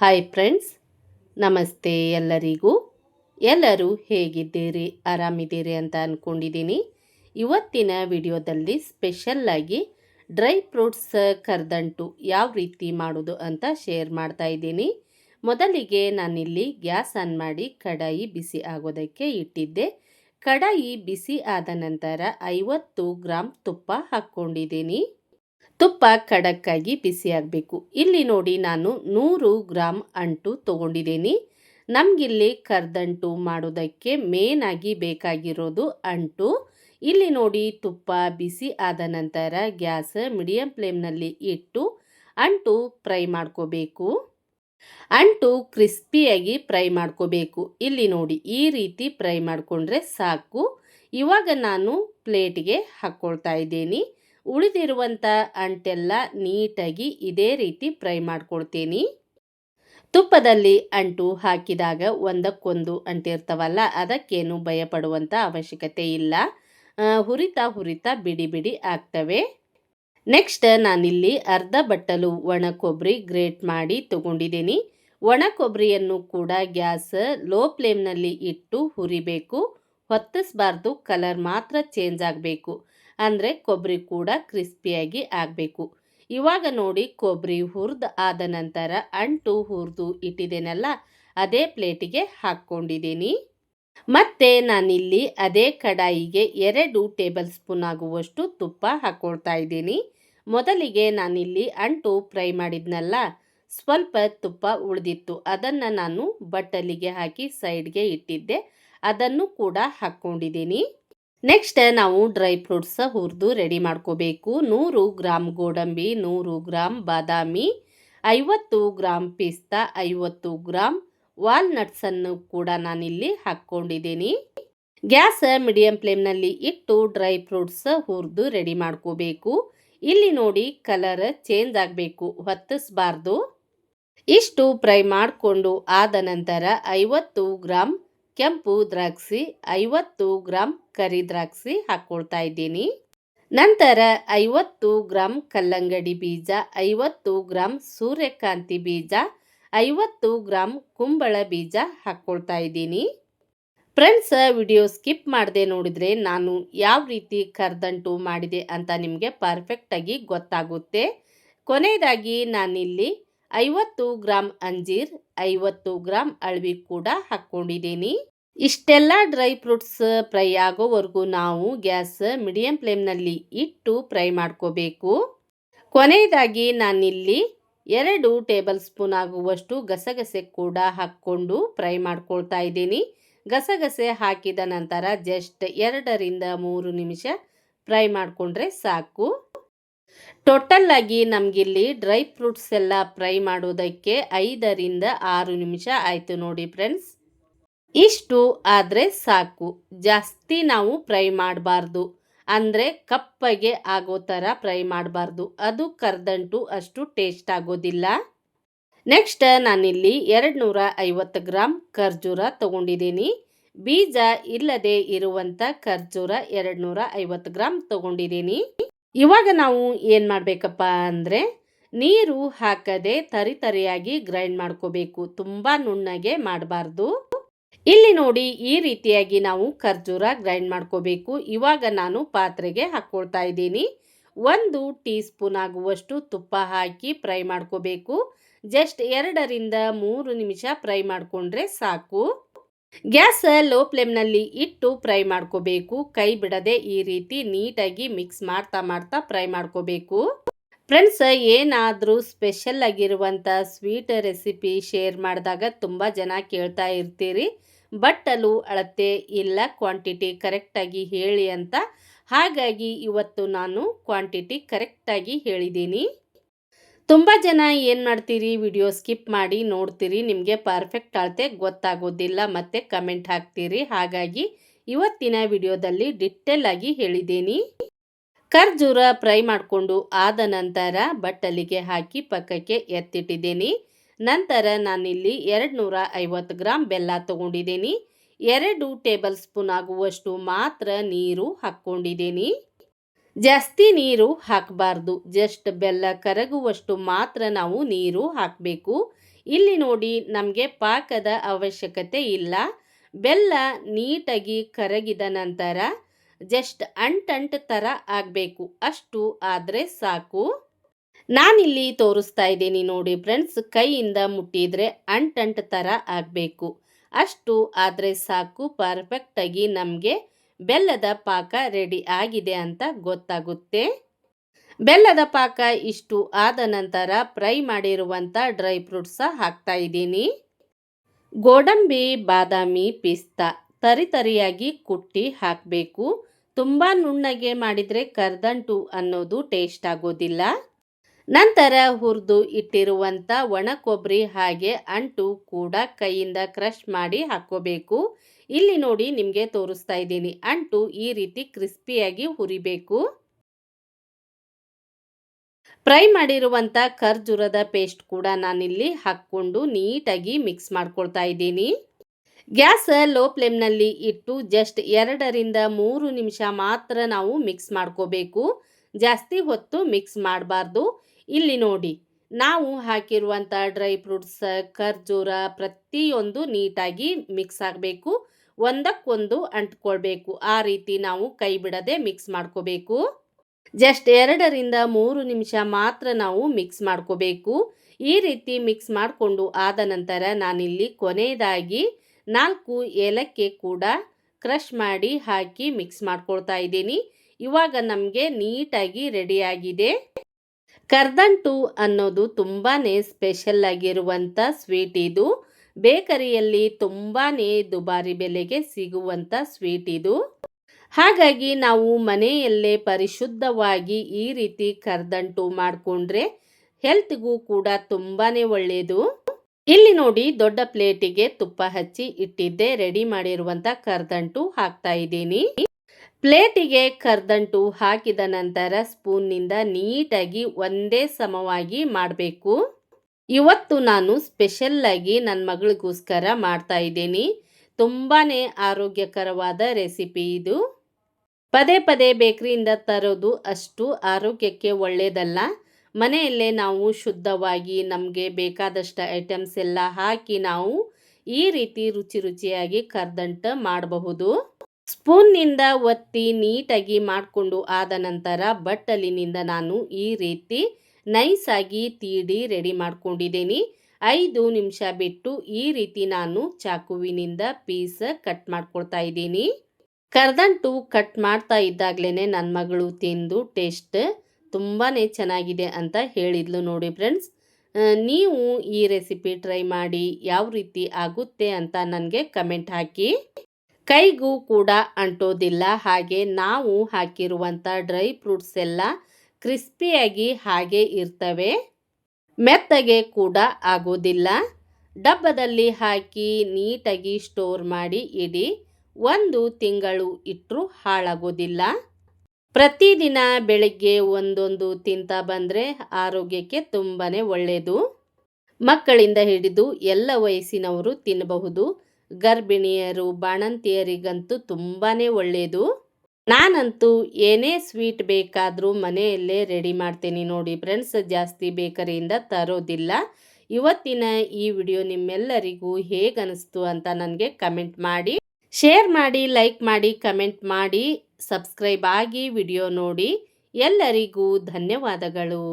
Hi friends ನಮಸ್ತೆ ಎಲ್ಲರಿಗೂ. ಎಲ್ಲರೂ ಹೇಗಿದ್ದೀರಿ? ಆರಾಮಿದ್ದೀರಿ ಅಂತ ಅಂದ್ಕೊಂಡಿದ್ದೀನಿ ಇವತ್ತಿನ ವಿಡಿಯೋದಲ್ಲಿ ಸ್ಪೆಷಲ್ಲಾಗಿ ಡ್ರೈ ಫ್ರೂಟ್ಸ್ ಕರ್ದಂಟು ಯಾವ ರೀತಿ ಮಾಡೋದು ಅಂತ ಶೇರ್ ಮಾಡ್ತಾ ಇದ್ದೀನಿ. ಮೊದಲಿಗೆ ನಾನಿಲ್ಲಿ ಗ್ಯಾಸ್ ಆನ್ ಮಾಡಿ ಕಡಾಯಿ ಬಿಸಿ ಆಗೋದಕ್ಕೆ ಇಟ್ಟಿದ್ದೆ. ಕಡಾಯಿ ಬಿಸಿ ಆದ ನಂತರ ಐವತ್ತು ಗ್ರಾಮ್ ತುಪ್ಪ ಹಾಕ್ಕೊಂಡಿದ್ದೀನಿ. ತುಪ್ಪ ಖಡಕ್ಕಾಗಿ ಬಿಸಿಯಾಗಬೇಕು. ಇಲ್ಲಿ ನೋಡಿ ನಾನು ನೂರು ಗ್ರಾಮ್ ಅಂಟು ತೊಗೊಂಡಿದ್ದೀನಿ. ನಮಗಿಲ್ಲಿ ಕರ್ದಂಟು ಮಾಡೋದಕ್ಕೆ ಮೇನಾಗಿ ಬೇಕಾಗಿರೋದು ಅಂಟು. ಇಲ್ಲಿ ನೋಡಿ ತುಪ್ಪ ಬಿಸಿ ಆದ ನಂತರ ಗ್ಯಾಸ್ ಮೀಡಿಯಂ ಫ್ಲೇಮ್ನಲ್ಲಿ ಇಟ್ಟು ಅಂಟು ಫ್ರೈ ಮಾಡ್ಕೋಬೇಕು. ಅಂಟು ಕ್ರಿಸ್ಪಿಯಾಗಿ ಫ್ರೈ ಮಾಡ್ಕೋಬೇಕು. ಇಲ್ಲಿ ನೋಡಿ ಈ ರೀತಿ ಫ್ರೈ ಮಾಡಿಕೊಂಡ್ರೆ ಸಾಕು. ಇವಾಗ ನಾನು ಪ್ಲೇಟ್ಗೆ ಹಾಕ್ಕೊಳ್ತಾ ಇದ್ದೀನಿ. ಉಳಿದಿರುವಂಥ ಅಂಟೆಲ್ಲ ನೀಟಾಗಿ ಇದೇ ರೀತಿ ಫ್ರೈ ಮಾಡ್ಕೊಳ್ತೀನಿ ತುಪ್ಪದಲ್ಲಿ ಅಂಟು ಹಾಕಿದಾಗ ಒಂದಕ್ಕೊಂದು ಅಂಟಿರ್ತಾವಲ್ಲ, ಅದಕ್ಕೇನು ಭಯಪಡುವಂಥ ಅವಶ್ಯಕತೆ ಇಲ್ಲ. ಹುರಿತಾ ಹುರಿತಾ ಬಿಡಿ ಬಿಡಿ ಆಗ್ತವೆ. ನೆಕ್ಸ್ಟ್ ನಾನಿಲ್ಲಿ ಅರ್ಧ ಬಟ್ಟಲು ಒಣ ಕೊಬ್ಬರಿ ಗ್ರೇಟ್ ಮಾಡಿ ತಗೊಂಡಿದ್ದೀನಿ. ಒಣ ಕೊಬ್ಬರಿಯನ್ನು ಕೂಡ ಗ್ಯಾಸ್ ಲೋ ಫ್ಲೇಮ್ನಲ್ಲಿ ಇಟ್ಟು ಹುರಿಬೇಕು. ಹೊತ್ತಿಸ್ಬಾರ್ದು ಕಲರ್ ಮಾತ್ರ ಚೇಂಜ್ ಆಗಬೇಕು. ಅಂದರೆ ಕೊಬ್ಬರಿ ಕೂಡ ಕ್ರಿಸ್ಪಿಯಾಗಿ ಆಗಬೇಕು. ಇವಾಗ ನೋಡಿ ಕೊಬ್ಬರಿ ಹುರಿದು ಆದ ನಂತರ ಅಂಟು ಹುರಿದು ಇಟ್ಟಿದ್ದೇನಲ್ಲ ಅದೇ ಪ್ಲೇಟಿಗೆ ಹಾಕ್ಕೊಂಡಿದ್ದೀನಿ. ಮತ್ತೆ ನಾನಿಲ್ಲಿ ಅದೇ ಕಡಾಯಿಗೆ ಎರಡು ಟೇಬಲ್ ಸ್ಪೂನ್ ಆಗುವಷ್ಟು ತುಪ್ಪ ಹಾಕ್ಕೊಳ್ತಾ ಇದ್ದೀನಿ. ಮೊದಲಿಗೆ ನಾನಿಲ್ಲಿ ಅಂಟು ಫ್ರೈ ಮಾಡಿದ್ನಲ್ಲ, ಸ್ವಲ್ಪ ತುಪ್ಪ ಉಳಿದಿತ್ತು, ಅದನ್ನು ನಾನು ಬಟ್ಟಲಿಗೆ ಹಾಕಿ ಸೈಡ್ಗೆ ಇಟ್ಟಿದ್ದೆ, ಅದನ್ನು ಕೂಡ ಹಾಕ್ಕೊಂಡಿದ್ದೀನಿ. ನೆಕ್ಸ್ಟ್ ನಾವು ಡ್ರೈ ಫ್ರೂಟ್ಸ್ ಹುರಿದು ರೆಡಿ ಮಾಡ್ಕೋಬೇಕು. ನೂರು ಗ್ರಾಮ್ ಗೋಡಂಬಿ, ನೂರು ಗ್ರಾಮ್ ಬಾದಾಮಿ, ಐವತ್ತು ಗ್ರಾಮ್ ಪಿಸ್ತಾ, ಐವತ್ತು ಗ್ರಾಮ್ ವಾಲ್ನಟ್ಸನ್ನು ಕೂಡ ನಾನಿಲ್ಲಿ ಹಾಕ್ಕೊಂಡಿದ್ದೀನಿ. ಗ್ಯಾಸ್ ಮೀಡಿಯಂ ಫ್ಲೇಮ್ನಲ್ಲಿ ಇಟ್ಟು ಡ್ರೈ ಫ್ರೂಟ್ಸ್ ಹುರಿದು ರೆಡಿ ಮಾಡ್ಕೋಬೇಕು. ಇಲ್ಲಿ ನೋಡಿ ಕಲರ್ ಚೇಂಜ್ ಆಗಬೇಕು ಹೊತ್ತಿಸ್ಬಾರ್ದು ಇಷ್ಟು ಫ್ರೈ ಮಾಡಿಕೊಂಡು ಆದ ನಂತರ ಐವತ್ತು ಗ್ರಾಮ್ ಕೆಂಪು ದ್ರಾಕ್ಷಿ, ಐವತ್ತು ಗ್ರಾಂ ಕರಿ ದ್ರಾಕ್ಷಿ ಹಾಕ್ಕೊಳ್ತಾ ಇದ್ದೀನಿ. ನಂತರ ಐವತ್ತು ಗ್ರಾಮ್ ಕಲ್ಲಂಗಡಿ ಬೀಜ, ಐವತ್ತು ಗ್ರಾಮ್ ಸೂರ್ಯಕಾಂತಿ ಬೀಜ, ಐವತ್ತು ಗ್ರಾಮ್ ಕುಂಬಳ ಬೀಜ ಹಾಕ್ಕೊಳ್ತಾ ಇದ್ದೀನಿ. ಫ್ರೆಂಡ್ಸ್, ವಿಡಿಯೋ ಸ್ಕಿಪ್ ಮಾಡದೆ ನೋಡಿದರೆ ನಾನು ಯಾವ ರೀತಿ ಕರ್ದಂಟು ಮಾಡಿದೆ ಅಂತ ನಿಮಗೆ ಪರ್ಫೆಕ್ಟಾಗಿ ಗೊತ್ತಾಗುತ್ತೆ. ಕೊನೆಯದಾಗಿ ನಾನಿಲ್ಲಿ ಐವತ್ತು ಗ್ರಾಮ್ ಅಂಜೀರ್, ಐವತ್ತು ಗ್ರಾಮ್ ಅಳವಿ ಕೂಡ ಹಾಕ್ಕೊಂಡಿದ್ದೀನಿ ಇಷ್ಟೆಲ್ಲ ಡ್ರೈ ಫ್ರೂಟ್ಸ್ ಫ್ರೈ ಆಗೋವರೆಗೂ ನಾವು ಗ್ಯಾಸ್ ಮೀಡಿಯಂ ಫ್ಲೇಮ್ನಲ್ಲಿ ಇಟ್ಟು ಫ್ರೈ ಮಾಡ್ಕೋಬೇಕು. ಕೊನೆಯದಾಗಿ ನಾನಿಲ್ಲಿ ಎರಡು ಟೇಬಲ್ ಸ್ಪೂನ್ ಆಗುವಷ್ಟು ಗಸಗಸೆ ಕೂಡ ಹಾಕ್ಕೊಂಡು ಫ್ರೈ ಮಾಡ್ಕೊಳ್ತಾ ಇದ್ದೀನಿ. ಗಸಗಸೆ ಹಾಕಿದ ನಂತರ ಜಸ್ಟ್ ಎರಡರಿಂದ ಮೂರು ನಿಮಿಷ ಫ್ರೈ ಮಾಡಿಕೊಂಡ್ರೆ ಸಾಕು. ಟೋಟಲ್ ಆಗಿ ನಮಗಿಲ್ಲಿ ಡ್ರೈ ಫ್ರೂಟ್ಸ್ ಎಲ್ಲ ಫ್ರೈ ಮಾಡೋದಕ್ಕೆ ಐದರಿಂದ ಆರು ನಿಮಿಷ ಆಯಿತು ನೋಡಿ ಫ್ರೆಂಡ್ಸ್. ಇಷ್ಟು ಆದರೆ ಸಾಕು. ಜಾಸ್ತಿ ನಾವು ಫ್ರೈ ಮಾಡಬಾರ್ದು. ಅಂದರೆ ಕಪ್ಪಗೆ ಆಗೋ ಥರ ಫ್ರೈ ಮಾಡಬಾರ್ದು. ಅದು ಕರ್ದಂಟು ಅಷ್ಟು ಟೇಸ್ಟ್ ಆಗೋದಿಲ್ಲ. ನೆಕ್ಸ್ಟ್ ನಾನಿಲ್ಲಿ ಎರಡು ನೂರ ಐವತ್ತು ಗ್ರಾಮ್ ಖರ್ಜೂರ ತೊಗೊಂಡಿದ್ದೀನಿ. ಬೀಜ ಇಲ್ಲದೆ ಇರುವಂಥ ಖರ್ಜೂರ ಎರಡು ನೂರ ಐವತ್ತು ಗ್ರಾಮ್ ತೊಗೊಂಡಿದ್ದೀನಿ. ಇವಾಗ ನಾವು ಏನು ಮಾಡಬೇಕಪ್ಪ ಅಂದರೆ ನೀರು ಹಾಕದೆ ತರಿ ತರಿಯಾಗಿ ಗ್ರೈಂಡ್ ಮಾಡ್ಕೋಬೇಕು. ತುಂಬ ನುಣ್ಣಗೆ ಮಾಡಬಾರ್ದು. ಇಲ್ಲಿ ನೋಡಿ ಈ ರೀತಿಯಾಗಿ ನಾವು ಖರ್ಜೂರ ಗ್ರೈಂಡ್ ಮಾಡ್ಕೋಬೇಕು. ಇವಾಗ ನಾನು ಪಾತ್ರೆಗೆ ಹಾಕ್ಕೊಳ್ತಾ ಇದ್ದೀನಿ. ಒಂದು ಟೀ ಸ್ಪೂನ್ ಆಗುವಷ್ಟು ತುಪ್ಪ ಹಾಕಿ ಫ್ರೈ ಮಾಡ್ಕೋಬೇಕು. ಜಸ್ಟ್ ಎರಡರಿಂದ ಮೂರು ನಿಮಿಷ ಫ್ರೈ ಮಾಡಿಕೊಂಡ್ರೆ ಸಾಕು. ಗ್ಯಾಸ್ ಲೋ ಫ್ಲೇಮ್ನಲ್ಲಿ ಇಟ್ಟು ಫ್ರೈ ಮಾಡ್ಕೋಬೇಕು. ಕೈ ಬಿಡದೆ ಈ ರೀತಿ ನೀಟಾಗಿ ಮಿಕ್ಸ್ ಮಾಡ್ತಾ ಮಾಡ್ತಾ ಫ್ರೈ ಮಾಡ್ಕೋಬೇಕು. ಫ್ರೆಂಡ್ಸ್, ಏನಾದರೂ ಸ್ಪೆಷಲ್ ಆಗಿರುವಂಥ ಸ್ವೀಟ್ ರೆಸಿಪಿ ಶೇರ್ ಮಾಡಿದಾಗ ತುಂಬ ಜನ ಕೇಳ್ತಾ ಇರ್ತೀರಿ. ಬಟ್ಟಲು ಅಳತೆ ಇಲ್ಲ, ಕ್ವಾಂಟಿಟಿ ಕರೆಕ್ಟಾಗಿ ಹೇಳಿ ಅಂತ. ಹಾಗಾಗಿ ಇವತ್ತು ನಾನು ಕ್ವಾಂಟಿಟಿ ಕರೆಕ್ಟಾಗಿ ಹೇಳಿದ್ದೀನಿ. ತುಂಬ ಜನ ಏನು ಮಾಡ್ತೀರಿ? ವಿಡಿಯೋ ಸ್ಕಿಪ್ ಮಾಡಿ ನೋಡ್ತೀರಿ. ನಿಮಗೆ ಪರ್ಫೆಕ್ಟ್ ಅಳತೆ ಗೊತ್ತಾಗೋದಿಲ್ಲ. ಮತ್ತು ಕಮೆಂಟ್ ಹಾಕ್ತೀರಿ. ಹಾಗಾಗಿ ಇವತ್ತಿನ ವಿಡಿಯೋದಲ್ಲಿ ಡಿಟೇಲ್ ಆಗಿ ಹೇಳಿದ್ದೀನಿ. ಖರ್ಜೂರ ಫ್ರೈ ಮಾಡಿಕೊಂಡು ಆದ ನಂತರ ಬಟ್ಟಲಿಗೆ ಹಾಕಿ ಪಕ್ಕಕ್ಕೆ ಎತ್ತಿಟ್ಟಿದ್ದೀನಿ. ನಂತರ ನಾನಿಲ್ಲಿ ಎರಡು ನೂರ ಐವತ್ತು ಗ್ರಾಮ್ ಬೆಲ್ಲ ತಗೊಂಡಿದ್ದೀನಿ. ಎರಡು ಟೇಬಲ್ ಸ್ಪೂನ್ ಆಗುವಷ್ಟು ಮಾತ್ರ ನೀರು ಹಾಕ್ಕೊಂಡಿದ್ದೀನಿ. ಜಾಸ್ತಿ ನೀರು ಹಾಕಬಾರ್ದು. ಜಸ್ಟ್ ಬೆಲ್ಲ ಕರಗುವಷ್ಟು ಮಾತ್ರ ನಾವು ನೀರು ಹಾಕಬೇಕು. ಇಲ್ಲಿ ನೋಡಿ, ನಮಗೆ ಪಾಕದ ಅವಶ್ಯಕತೆ ಇಲ್ಲ. ಬೆಲ್ಲ ನೀಟಾಗಿ ಕರಗಿದ ನಂತರ ಜಸ್ಟ್ ಅಂಟಂಟ್ ಥರ ಆಗಬೇಕು. ಅಷ್ಟು ಆದರೆ ಸಾಕು. ನಾನಿಲ್ಲಿ ತೋರಿಸ್ತಾ ಇದ್ದೀನಿ ನೋಡಿ ಫ್ರೆಂಡ್ಸ್, ಕೈಯಿಂದ ಮುಟ್ಟಿದರೆ ಅಂಟಂಟ್ ಥರ ಆಗಬೇಕು. ಅಷ್ಟು ಆದರೆ ಸಾಕು ಪರ್ಫೆಕ್ಟಾಗಿ ನಮಗೆ ಬೆಲ್ಲದ ಪಾಕ ರೆಡಿ ಆಗಿದೆ ಅಂತ ಗೊತ್ತಾಗುತ್ತೆ. ಬೆಲ್ಲದ ಪಾಕ ಇಷ್ಟು ಆದ ನಂತರ ಫ್ರೈ ಮಾಡಿರುವಂಥ ಡ್ರೈ ಫ್ರೂಟ್ಸ ಹಾಕ್ತಾ ಇದ್ದೀನಿ. ಗೋಡಂಬಿ, ಬಾದಾಮಿ ಪಿಸ್ತಾ ತರಿತರಿಯಾಗಿ ಕುಟ್ಟಿ ಹಾಕಬೇಕು. ತುಂಬ ನುಣ್ಣಗೆ ಮಾಡಿದರೆ ಕರ್ದಂಟು ಅನ್ನೋದು ಟೇಸ್ಟ್ ಆಗೋದಿಲ್ಲ. ನಂತರ ಹುರಿದು ಇಟ್ಟಿರುವಂಥ ಒಣ ಕೊಬ್ಬರಿ ಹಾಗೆ ಅಂಟು ಕೂಡ ಕೈಯಿಂದ ಕ್ರಷ್ ಮಾಡಿ ಹಾಕ್ಕೋಬೇಕು. ಇಲ್ಲಿ ನೋಡಿ ನಿಮಗೆ ತೋರಿಸ್ತಾ ಇದ್ದೀನಿ. ಅಂಟು ಈ ರೀತಿ ಕ್ರಿಸ್ಪಿಯಾಗಿ ಹುರಿಬೇಕು. ಫ್ರೈ ಮಾಡಿರುವಂಥ ಖರ್ಜೂರದ ಪೇಸ್ಟ್ ಕೂಡ ನಾನಿಲ್ಲಿ ಹಾಕ್ಕೊಂಡು ನೀಟಾಗಿ ಮಿಕ್ಸ್ ಮಾಡ್ಕೊಳ್ತಾ ಇದ್ದೀನಿ. ಗ್ಯಾಸ್ ಲೋ ಫ್ಲೇಮ್ನಲ್ಲಿ ಇಟ್ಟು ಜಸ್ಟ್ ಎರಡರಿಂದ ಮೂರು ನಿಮಿಷ ಮಾತ್ರ ನಾವು ಮಿಕ್ಸ್ ಮಾಡ್ಕೋಬೇಕು. ಜಾಸ್ತಿ ಹೊತ್ತು ಮಿಕ್ಸ್ ಮಾಡಬಾರ್ದು. ಇಲ್ಲಿ ನೋಡಿ, ನಾವು ಹಾಕಿರುವಂಥ ಡ್ರೈ ಫ್ರೂಟ್ಸ್, ಖರ್ಜೂರ ಪ್ರತಿಯೊಂದು ನೀಟಾಗಿ ಮಿಕ್ಸ್ ಆಗಬೇಕು. ಒಂದಕ್ಕೊಂದು ಅಂಟ್ಕೊಳ್ಬೇಕು. ಆ ರೀತಿ ನಾವು ಕೈ ಬಿಡದೆ ಮಿಕ್ಸ್ ಮಾಡ್ಕೋಬೇಕು. ಜಸ್ಟ್ ಎರಡರಿಂದ ಮೂರು ನಿಮಿಷ ಮಾತ್ರ ನಾವು ಮಿಕ್ಸ್ ಮಾಡ್ಕೋಬೇಕು. ಈ ರೀತಿ ಮಿಕ್ಸ್ ಮಾಡಿಕೊಂಡು ಆದ ನಂತರ ನಾನಿಲ್ಲಿ ಕೊನೆಯದಾಗಿ ನಾಲ್ಕು ಏಲಕ್ಕಿ ಕೂಡ ಕ್ರಷ್ ಮಾಡಿ ಹಾಕಿ ಮಿಕ್ಸ್ ಮಾಡ್ಕೊಳ್ತಾ ಇದ್ದೀನಿ. ಇವಾಗ ನಮಗೆ ನೀಟಾಗಿ ರೆಡಿಯಾಗಿದೆ ಕರ್ದಂಟು ಅನ್ನೋದು ತುಂಬಾ ಸ್ಪೆಷಲ್ ಆಗಿರುವಂಥ ಸ್ವೀಟ್ ಇದು. ಬೇಕರಿಯಲ್ಲಿ ತುಂಬಾ ದುಬಾರಿ ಬೆಲೆಗೆ ಸಿಗುವಂಥ ಸ್ವೀಟ್ ಇದು. ಹಾಗಾಗಿ ನಾವು ಮನೆಯಲ್ಲೇ ಪರಿಶುದ್ಧವಾಗಿ ಈ ರೀತಿ ಕರ್ದಂಟು ಮಾಡಿಕೊಂಡ್ರೆ ಹೆಲ್ತ್ಗೂ ಕೂಡ ತುಂಬಾ ಒಳ್ಳೆಯದು ಇಲ್ಲಿ ನೋಡಿ ದೊಡ್ಡ ಪ್ಲೇಟಿಗೆ ತುಪ್ಪ ಹಚ್ಚಿ ಇಟ್ಟಿದ್ದೆ, ರೆಡಿ ಮಾಡಿರುವಂಥ ಕರ್ದಂಟು ಹಾಕ್ತಾ ಇದ್ದೀನಿ. ಪ್ಲೇಟಿಗೆ ಕರ್ದಂಟು ಹಾಕಿದ ನಂತರ ಸ್ಪೂನ್ನಿಂದ ನೀಟಾಗಿ ಒಂದೇ ಸಮವಾಗಿ ಮಾಡಬೇಕು. ಇವತ್ತು ನಾನು ಸ್ಪೆಷಲ್ಲಾಗಿ ನನ್ನ ಮಗಳಿಗೋಸ್ಕರ ಮಾಡ್ತಾ ಇದ್ದೀನಿ. ತುಂಬಾ ಆರೋಗ್ಯಕರವಾದ ರೆಸಿಪಿ ಇದು. ಪದೇ ಪದೇ ಬೇಕ್ರಿಯಿಂದ ತರೋದು ಅಷ್ಟು ಆರೋಗ್ಯಕ್ಕೆ ಒಳ್ಳೆಯದಲ್ಲ ಮನೆಯಲ್ಲೇ ನಾವು ಶುದ್ಧವಾಗಿ ನಮಗೆ ಬೇಕಾದಷ್ಟು ಐಟಮ್ಸ್ ಎಲ್ಲ ಹಾಕಿ ನಾವು ಈ ರೀತಿ ರುಚಿ ರುಚಿಯಾಗಿ ಕರ್ದಂಟ ಮಾಡಬಹುದು. ಸ್ಪೂನ್ನಿಂದ ಒತ್ತಿ ನೀಟಾಗಿ ಮಾಡಿಕೊಂಡು ಆದ ನಂತರ ಬಟ್ಟಲಿನಿಂದ ನಾನು ಈ ರೀತಿ ನೈಸಾಗಿ ತೀಡಿ ರೆಡಿ ಮಾಡ್ಕೊಂಡಿದ್ದೀನಿ. ಐದು ನಿಮಿಷ ಬಿಟ್ಟು ಈ ರೀತಿ ನಾನು ಚಾಕುವಿನಿಂದ ಪೀಸ್ ಕಟ್ ಮಾಡ್ಕೊಳ್ತಾ ಇದ್ದೀನಿ. ಕರ್ದಂಟು ಕಟ್ ಮಾಡ್ತಾ ಇದ್ದಾಗಲೇ ನನ್ನ ಮಗಳು ತಿಂದು ಟೇಸ್ಟ್ ತುಂಬಾ ಚೆನ್ನಾಗಿದೆ ಅಂತ ಹೇಳಿದ್ಲು ನೋಡಿ ಫ್ರೆಂಡ್ಸ್. ನೀವು ಈ ರೆಸಿಪಿ ಟ್ರೈ ಮಾಡಿ ಯಾವ ರೀತಿ ಆಗುತ್ತೆ ಅಂತ ನನಗೆ ಕಮೆಂಟ್ ಹಾಕಿ. ಕೈಗೂ ಕೂಡ ಅಂಟೋದಿಲ್ಲ, ಹಾಗೆ ನಾವು ಹಾಕಿರುವಂಥ ಡ್ರೈ ಫ್ರೂಟ್ಸ್ ಎಲ್ಲ ಕ್ರಿಸ್ಪಿಯಾಗಿ ಹಾಗೆ ಇರ್ತವೆ. ಮೆತ್ತಗೆ ಕೂಡ ಆಗೋದಿಲ್ಲ ಡಬ್ಬದಲ್ಲಿ ಹಾಕಿ ನೀಟಾಗಿ ಸ್ಟೋರ್ ಮಾಡಿ ಇಡಿ. ಒಂದು ತಿಂಗಳು ಇಟ್ಟರೂ ಹಾಳಾಗೋದಿಲ್ಲ ಪ್ರತಿದಿನ ಬೆಳಗ್ಗೆ ಒಂದೊಂದು ತಿಂತ ಬಂದರೆ ಆರೋಗ್ಯಕ್ಕೆ ತುಂಬಾ ಒಳ್ಳೆಯದು ಮಕ್ಕಳಿಂದ ಹಿಡಿದು ಎಲ್ಲ ವಯಸ್ಸಿನವರು ತಿನ್ನಬಹುದು ಗರ್ಭಿಣಿಯರು, ಬಾಣಂತಿಯರಿಗಂತೂ ತುಂಬಾ ಒಳ್ಳೆಯದು ನಾನಂತೂ ಏನೇ ಸ್ವೀಟ್ ಬೇಕಾದರೂ ಮನೆಯಲ್ಲೇ ರೆಡಿ ಮಾಡ್ತೀನಿ ನೋಡಿ ಫ್ರೆಂಡ್ಸ್, ಜಾಸ್ತಿ ಬೇಕರಿಯಿಂದ ತರೋದಿಲ್ಲ. ಇವತ್ತಿನ ಈ ವಿಡಿಯೋ ನಿಮ್ಮೆಲ್ಲರಿಗೂ ಹೇಗನ್ನಿಸ್ತು ಅಂತ ನನಗೆ ಕಮೆಂಟ್ ಮಾಡಿ. ಶೇರ್ ಮಾಡಿ, ಲೈಕ್ ಮಾಡಿ, ಕಮೆಂಟ್ ಮಾಡಿ, ಸಬ್ಸ್ಕ್ರೈಬ್ ಆಗಿ ವಿಡಿಯೋ ನೋಡಿ. ಎಲ್ಲರಿಗೂ ಧನ್ಯವಾದಗಳು.